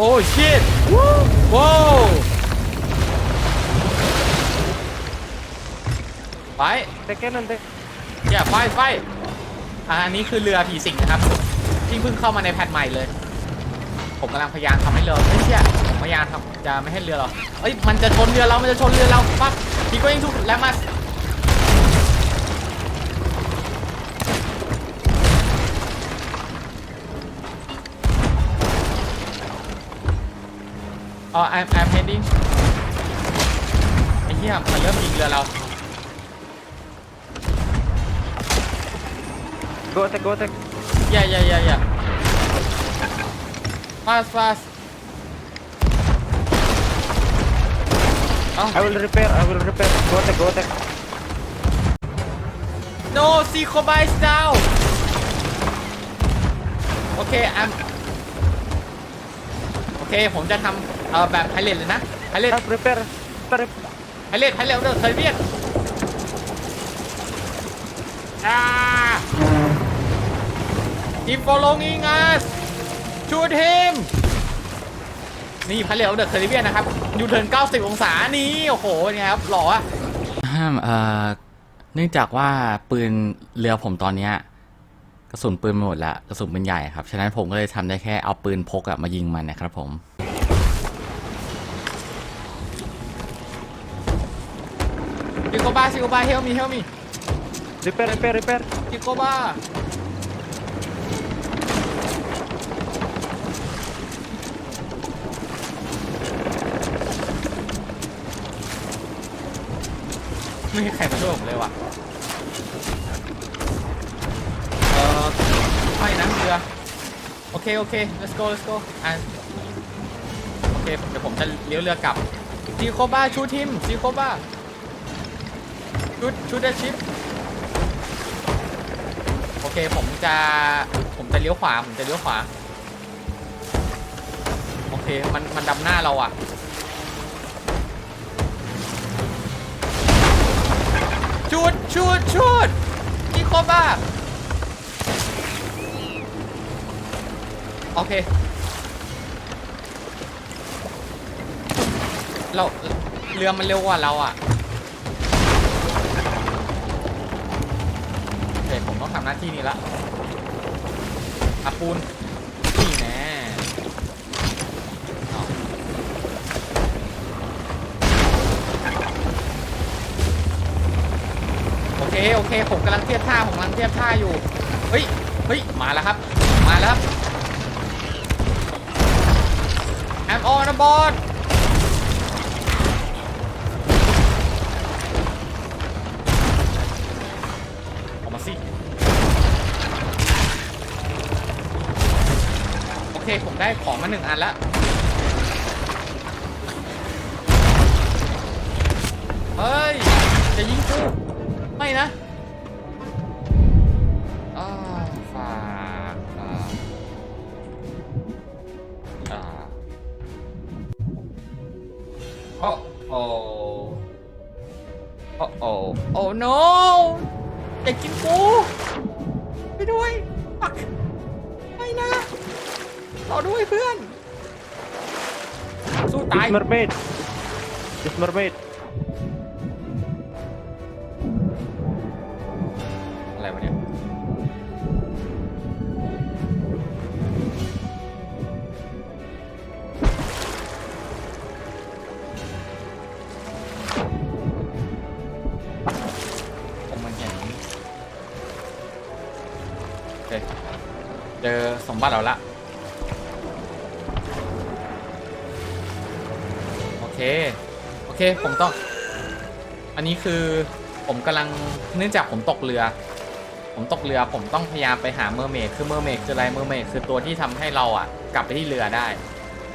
โอ้ชิตว้าวไป Second and then อย่าไฟไฟอ่าอันนี้คือเรือผีสิงนะครับที่เพิ่งเข้ามาในแพทใหม่เลย ผมกำลังพยายามทำให้เรือไม่เชี่ยผมพยายามทำจะไม่ให้เรือเราเอ้ยมันจะชนเรือเรา มันจะชนเรือเราปั๊บพี่ก็ยิงทุกแล้วมา อ๋อ I'm I'm heading ไอ้เหี้ยมันเริ่มยิงเรือเรา go attack, go attack. Yeah, yeah, yeah, yeah. Fast, fast. Oh, I will repair, I will repair. Go attack, go attack. no, Seikoba is down. Okay, I'm. โอเคผมจะทำเอ่อแบบไพเรตเลยนะไพเรต Ah, prepare. Prepare. ไพเรตไพเรตเดอร์ไซเบียนอ่า Keep following us shoot him นี่พาเลวเดอะคาริเบียนนะครับยูเทิร์น90 องศานี่โอ้โหเนี่ยครับหล่ออะห้ามเอ่อเนื่องจากว่าปืนเรือผมตอนเนี้ย กระสุนปืนหมดละกระสุนปืนใหญ่ครับ ฉะนั้นผมก็เลยทำได้แค่เอาปืนพกอะมายิงมันนะครับผมซิโกบ้าซิโกบ้าเฮลมีเฮลมี Repair, repair, repair. ซิโกบ้าไม่มีใครมาช่วยผมเลยว่ะ เออไม่นะเรือ โอเค โอเค let's go let's go อะโอเค เดี๋ยวผมจะเลี้ยวเรือกลับซีโคบ้าชูทิมซีโคบ้าชูชูเดชิปโอเค ผมจะผมจะเลี้ยวขวา ผมจะเลี้ยวขวา โอเค มันมันดำหน้าเราอะชุดชุดชุดซีโคบ้า โอเค เราเรือมันเร็วกว่าเราอะโอเคผมต้องทำหน้าที่นี้ละอาปูนนี่แน่โอเค โอเค ผมกำลังเทียบท่า ผมกำลังเทียบท่าอยู่ เฮ้ย เฮ้ย มาแล้วครับ มาแล้วครับ I'm on a board ออกมาสิ โอเค ผมได้ของมาหนึ่งอันแล้วเฮ้ย จะยิงกู ไม่นะ โอ้โอ้โอ้โอ้โอ้ no อย่ากินกูไปด้วยปักไม่นะรอด้วยเพื่อน สู้ตาย This mermaid. This mermaid. อะไรวะเนี่ย เคเจอสมบัติเราละ โอเค โอเค ผมต้อง อันนี้คือผมกำลัง เนื่องจากผมตกเรือ ผมตกเรือ ผมต้องพยายามไปหาเมอร์เมด คือเมอร์เมดคืออะไร เมอร์เมดคือตัวที่ทำให้เราอะ กลับไปที่เรือได้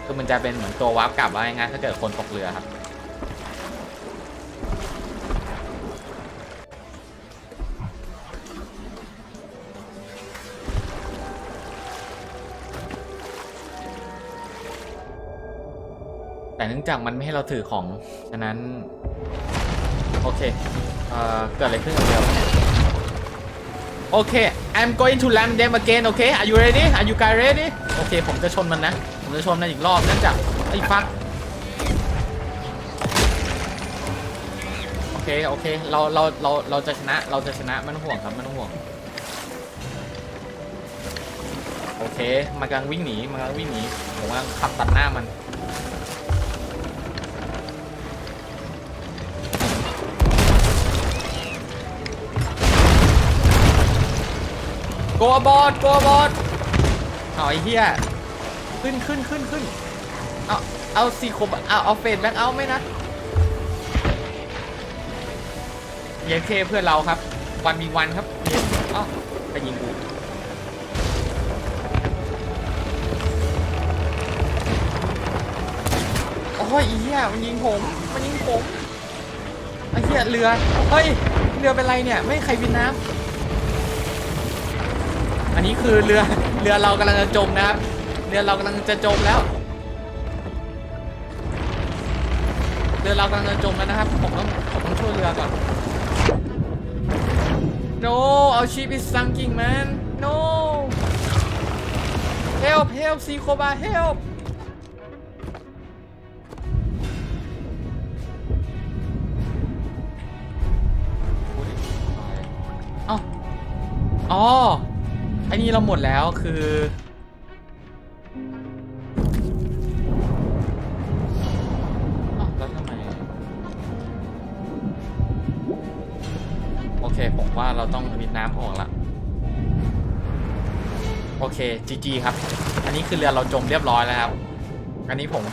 คือมันจะเป็นเหมือนตัววาร์ปกลับว่าง่ายถ้าเกิดคนตกเรือครับ แต่เนื่องจากมันไม่ให้เราถือของ ฉะนั้น โอเค เอ่อ เกิดอะไรขึ้นกับเรือวโอเค I'm going to land them again โอเค Are you ready Are you guys ready โอเค ผมจะชนมันนะ ผมจะชมในอีกรอบเนื่องจากไอ้ฟักโอเค โอเค เรา เรา เรา เราจะชนะ เราจะชนะไม่ต้องห่วงครับไม่ต้องห่วง โอเค มันกำลังวิ่งหนี มันกำลังวิ่งหนี ผมกำลังขับตัดหน้ามัน กบอดโกบอดเอาไอ้เหี้ยขึ้นขึ้นขึ้นขึ้นเอาเอาซีโคบเอาเอาเฟดแบ็กเอาไหมนะเยเคเพื่อนเราครับ วันมีวันครับเยเอ้าไปยิงกูโอ้ยไอีเหี้ยมันยิงผมมันยิงผมไอ้เหี้ยเรือเฮ้ยเรือเป็นไรเนี่ย ไม่ใครวินน้ำ นนี้คือเรือเรือเรากำลังจะจมนะครับ เรือเรากำลังจะจมแล้ว เรือเรากำลังจะจมแล้วนะครับ ผมต้องผมต้องช่วยเรือก่อน no our ship is sinking man no help help ซีโคบา help อ้าอ๋ อไอ้นี่เราหมดแล้วคือ แล้วทำไม โอเค ผมว่าเราต้องวิดน้ำออกละ โอเค GG ครับ อันนี้คือเรือเราจมเรียบร้อยแล้วครับ อันนี้ผม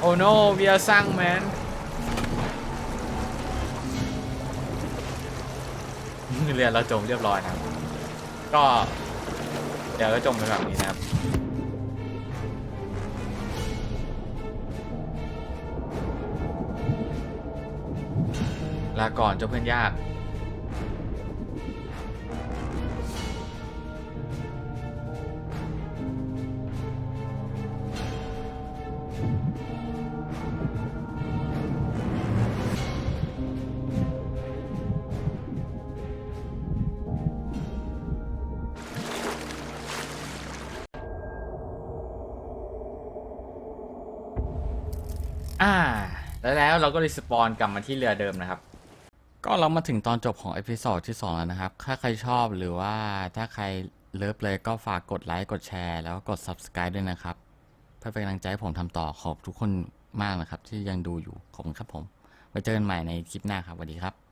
โอ้ no we are sunk man เรือเราจมเรียบร้อยนะครับ ก็ เดี๋ยวก็จมไปแบบนี้นะครับ ลาก่อนเจ้าเพื่อนยาก อ่า แล้วแล้วเราก็รีสปอนกลับมาที่เรือเดิมนะครับ ก็เรามาถึงตอนจบของเอพิโซดที่ 2 แล้วนะครับ ถ้าใครชอบหรือว่าถ้าใครเลิฟเลยก็ฝากกดไลค์กดแชร์ แล้วก็กด Subscribe ด้วยนะครับ เพื่อเป็นกำลังใจให้ผมทำต่อขอบทุกคนมากนะครับ ที่ยังดูอยู่ขอบคุณครับผมไว้เจอกันใหม่ในคลิปหน้าครับสวัสดีครับ